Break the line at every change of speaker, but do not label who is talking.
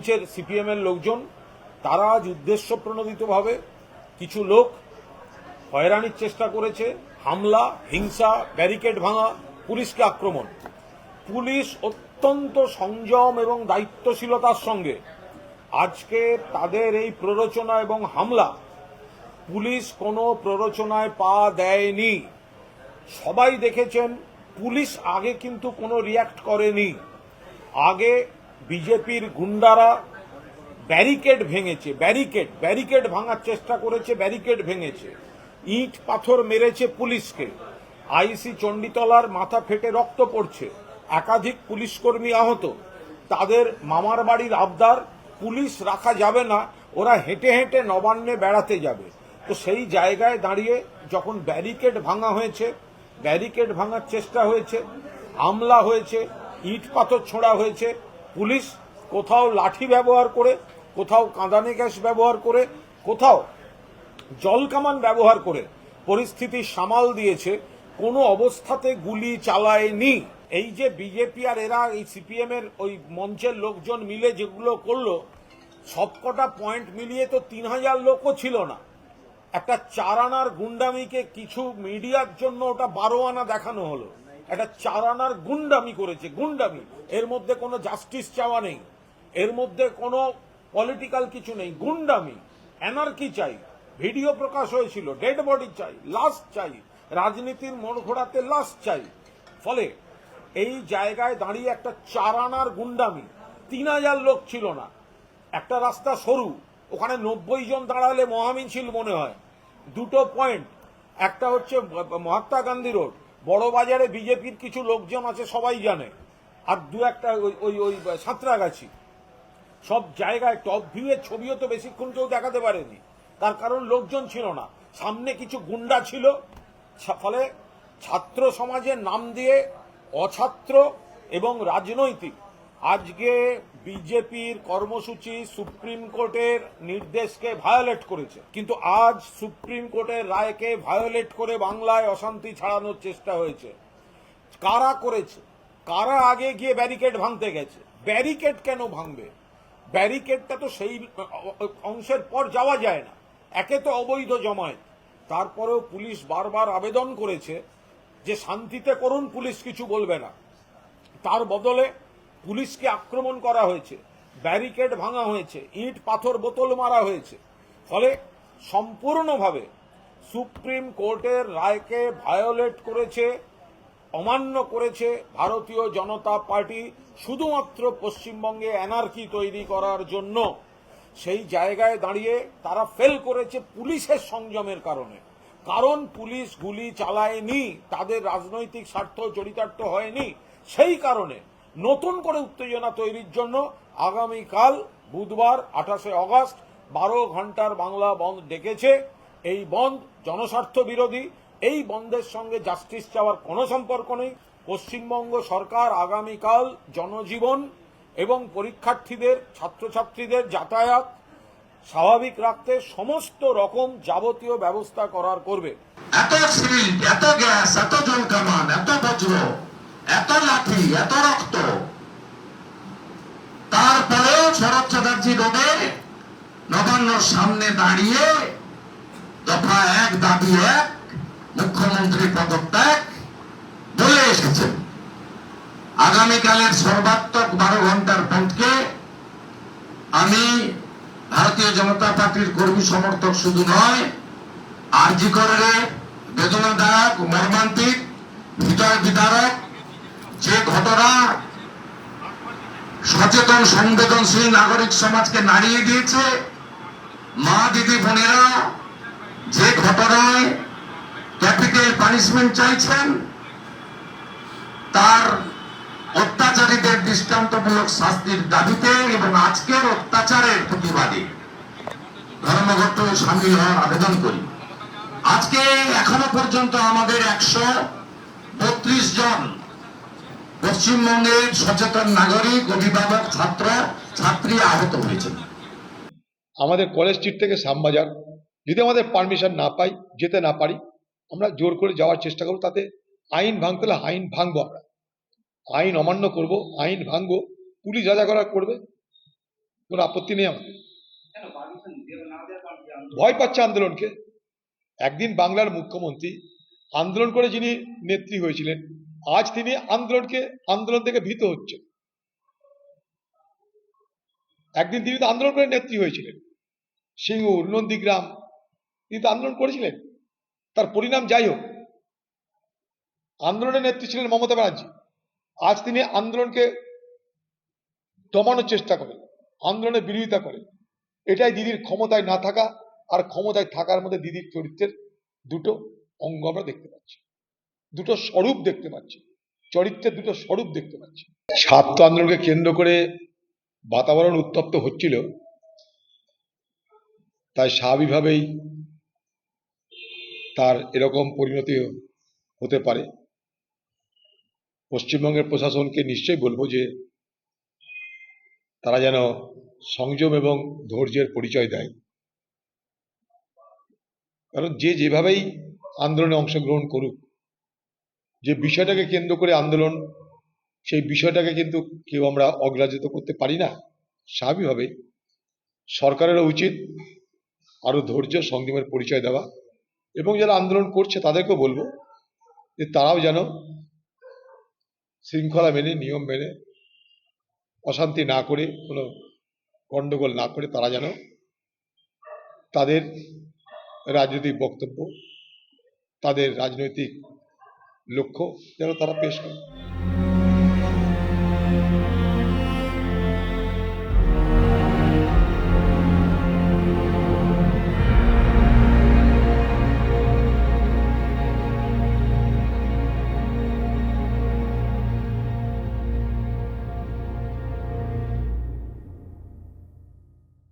মঞ্চের সিপিএম এর লোকজন, তারা আজ উদ্দেশ্য প্রণোদিতভাবে কিছু লোক হয়রানির চেষ্টা করেছে, হামলা, হিংসা, ব্যারিকেড ভাঙা, পুলিশকে আক্রমণ। পুলিশ অত্যন্ত সংযম এবং দায়িত্বশীলতার সঙ্গে আজকে তাদের এই প্ররোচনা এবং হামলা পুলিশ কোনো প্ররোচনায় পা দেয়নি। সবাই দেখেছেন, পুলিশ আগে কিন্তু কোনো রিয়াক্ট করেনি। আগে বিজেপির গুন্ডারা ব্যারিকেড ভেঙেছে, ব্যারিকেড ব্যারিকেড ভাঙার চেষ্টা করেছে, ব্যারিকেড ভেঙেছে। ইট পাথর মেরেছে পুলিশকে। আইসি চণ্ডীতলার মাথা ফেটে রক্ত পড়ছে। একাধিক পুলিশ কর্মী আহত। তাদের মামার বাড়ির আবদার, পুলিশ রাখা যাবে না, ওরা হেঁটে হেঁটে নবান্নে বেড়াতে যাবে। তো সেই জায়গায় দাঁড়িয়ে যখন ব্যারিকেড ভাঙা হয়েছে, ব্যারিকেড ভাঙার চেষ্টা হয়েছে, হামলা হয়েছে, ইট পাথর ছোড়া হয়েছে পুলিশ কোথাও লাঠি ব্যবহার করে, কোথাও কাঁদানে গ্যাস ব্যবহার করে, কোথাও জল কামান ব্যবহার করে পরিস্থিতি সামাল দিয়েছে। কোনো অবস্থাতে গুলি চালায়নি। এই যে বিজেপি আর এরা, এই সিপিএম এর ওই মঞ্চের লোকজন মিলে যেগুলো করল, সবকটা পয়েন্ট মিলিয়ে তো তিন হাজার লোকও ছিল না। একটা চার আনার গুন্ডামিকে কিছু মিডিয়ার জন্য ওটা বারো আনা দেখানো হলো। একটা চারানার গুন্ডামি করেছে, গুন্ডামি। এর মধ্যে কোনো জাস্টিস চাওয়া নেই। এর মধ্যে কোনো পলিটিক্যাল কিছু নেই, গুন্ডামি। এনার্কি চাই। ভিডিও প্রকাশ হয়েছিল ডেড বডি চাই লাশ চাই। রাজনীতির মোড় ঘোরাতে লাশ চাই। ফলে এই জায়গায় দাঁড়িয়ে একটা চার আনার গুন্ডামি। তিন হাজার লোক ছিল না। একটা রাস্তা সরু, ওখানে নব্বই জন দাঁড়ালে মহামিছিল মনে হয়। দুটো পয়েন্ট একটা হচ্ছে মহাত্মা গান্ধী রোড বড় বাজারে বিজেপির কিছু লোকজন আছে, সবাই জানে। আর দু একটা ওই ওই ওই সাঁতরাগাছি। সব জায়গায় টপ ভিউ এর ছবিও তো বেশিক্ষণ কেউ দেখাতে পারেনি। তার কারণ লোকজন ছিল না। সামনে কিছু গুন্ডা ছিল। ফলে ছাত্র সমাজের নাম দিয়ে অছাত্র এবং রাজনৈতিক আজকে বিজেপির কর্মসূচি সুপ্রিম কোর্টের নির্দেশকে ভায়োলেট করেছে। কিন্তু আজ সুপ্রিম কোর্টের রায়কে ভায়োলেট করে বাংলায় অশান্তি ছাড়ানোর চেষ্টা হয়েছে। কারা করেছে? কারা আগে গিয়ে ব্যারিকেড ভাঙতে গেছে? ব্যারিকেড কেন ভাঙবে? ব্যারিকেডটা তো সেই অংশের পর যাওয়া যায় না। একে তো অবৈধ জমায়েত। তারপরেও পুলিশ বারবার আবেদন করেছে যে শান্তিতে করুন, পুলিশ কিছু বলবে না। তার বদলে পুলিশকে আক্রমণ করা হয়েছে, ব্যারিকেড ভাঙা হয়েছে, ইট, পাথর, বোতল মারা হয়েছে। ফলে সম্পূর্ণভাবে সুপ্রিম কোর্টের রায়কে ভায়োলেট করেছে, অমান্য করেছে ভারতীয় জনতা পার্টি, শুধুমাত্র পশ্চিমবঙ্গে এনার্কি তৈরি করার জন্য। সেই জায়গায় দাঁড়িয়ে তারা ফেল করেছে পুলিশের সংযমের কারণে। কারণ পুলিশ গুলি চালায়নি, তাদের রাজনৈতিক স্বার্থ চরিতার্থ হয়নি। সেই কারণে নতুন করে উত্তেজনা তৈরির জন্য আগামীকাল বুধবার আঠাশে অগস্ট বারো ঘণ্টার বাংলা বন্ধ ডেকেছে। এই বন্ধ জনস্বার্থ বিরোধী। এই বন্ধের সঙ্গে জাস্টিস চাওয়ার কোনো সম্পর্ক নেই। পশ্চিমবঙ্গ সরকার আগামীকাল জনজীবন এবং পরীক্ষার্থীদের, ছাত্রছাত্রীদের যাতায়াত স্বাভাবিক রাখতে সমস্ত রকম যাবতীয় ব্যবস্থা করার করবে।
এত সিল্ট এত গ্যাস এত জল কামান, এত বজ্র। এত লাঠি, এত রক্ত। তারপরেও শরৎ চ্যাটার্জি রোডে নবান্নর সামনে দাঁড়িয়ে দফা এক, দাবি এক, মুখ্যমন্ত্রী পদত্যাগ বলে এসেছেন আগামীকালের সর্বাত্মক বারো ঘণ্টার বন্ধকে আমি ভারতীয় জনতা পার্টির কর্মী সমর্থক শুধু নয়, আরজি করে বেদনাদায়ক মর্মান্তিক হৃদয় বিদারক যে ঘটনা সচেতন, সংবেদনশীল নাগরিক সমাজকে নাড়িয়ে দিয়েছে, মা, দিদি, বোনেরা, যে ঘটনায় ক্যাপিটাল পানিশমেন্ট চাইছেন, তার অত্যাচারীদের দৃষ্টান্তমূলক শাস্তির দাবিতে এবং আজকের অত্যাচারের প্রতিবাদে ধর্মঘট সামিল হওয়ার আবেদন করি। আজকে এখনও পর্যন্ত আমাদের একশো বত্রিশ জন পশ্চিমবঙ্গের সচেতন নাগরিক, অভিভাবক, ছাত্র, ছাত্রী আহত
আমাদের কলেজ স্ট্রিট থেকে শ্যামবাজার। যদি আমাদের পারমিশন না পাই, যেতে না পারি, আমরা জোর করে যাওয়ার চেষ্টা করব, তাতে আইন ভাঙতে হলে আইন ভাঙবো আমরা। আইন অমান্য করব, আইন ভাঙবো, পুলিশ যা যা করার করবে, কোনো আপত্তি নেই আমাদের। ভয় পাচ্ছে আন্দোলনকে। একদিন বাংলার মুখ্যমন্ত্রী আন্দোলন করে যিনি নেত্রী হয়েছিলেন আজ তিনি আন্দোলনকে, আন্দোলন থেকে ভীত হচ্ছে একদিন তিনি তো আন্দোলন করে নেত্রী হয়েছিলেন। সিঙ্গুর নন্দীগ্রাম, তিনি তো আন্দোলন করেছিলেন। তার পরিণাম যাই হোক, আন্দোলনের নেত্রী ছিলেন মমতা ব্যানার্জি। আজ তিনি আন্দোলনকে দমানোর চেষ্টা করেন, আন্দোলনের বিরোধিতা করেন। এটাই দিদির ক্ষমতায় না থাকা আর ক্ষমতায় থাকার মধ্যে দিদির চরিত্রের দুটো অঙ্গ আমরা দেখতে পাচ্ছি। দুটো স্বরূপ দেখতে পাচ্ছি। চরিত্রের দুটো স্বরূপ দেখতে পাচ্ছি। ছাত্র আন্দোলনকে কেন্দ্র করে বাতাবরণ উত্তপ্ত হচ্ছিল। তাই স্বাভাবিকভাবেই তার এরকম পরিণতি হতে পারে। পশ্চিমবঙ্গের প্রশাসনকে নিশ্চয়ই বলব যে, তারা যেন সংযম এবং ধৈর্যের পরিচয় দেয়। কারণ যে যেভাবেই আন্দোলনে অংশগ্রহণ করুক যে বিষয়টাকে কেন্দ্র করে আন্দোলন, সেই বিষয়টাকে কিন্তু কেউ আমরা অগ্রাহ্য করতে পারি না। স্বাভাবিকভাবেই সরকারেরও উচিত আরও ধৈর্য সংযমের পরিচয় দেওয়া এবং যারা আন্দোলন করছে তাদেরকেও বলব যে তারাও যেন শৃঙ্খলা মেনে, নিয়ম মেনে অশান্তি না করে, কোনো গণ্ডগোল না করে তারা যেন তাদের রাজনৈতিক বক্তব্য, তাদের রাজনৈতিক লক্ষ্য যেন তারা পেশ করে।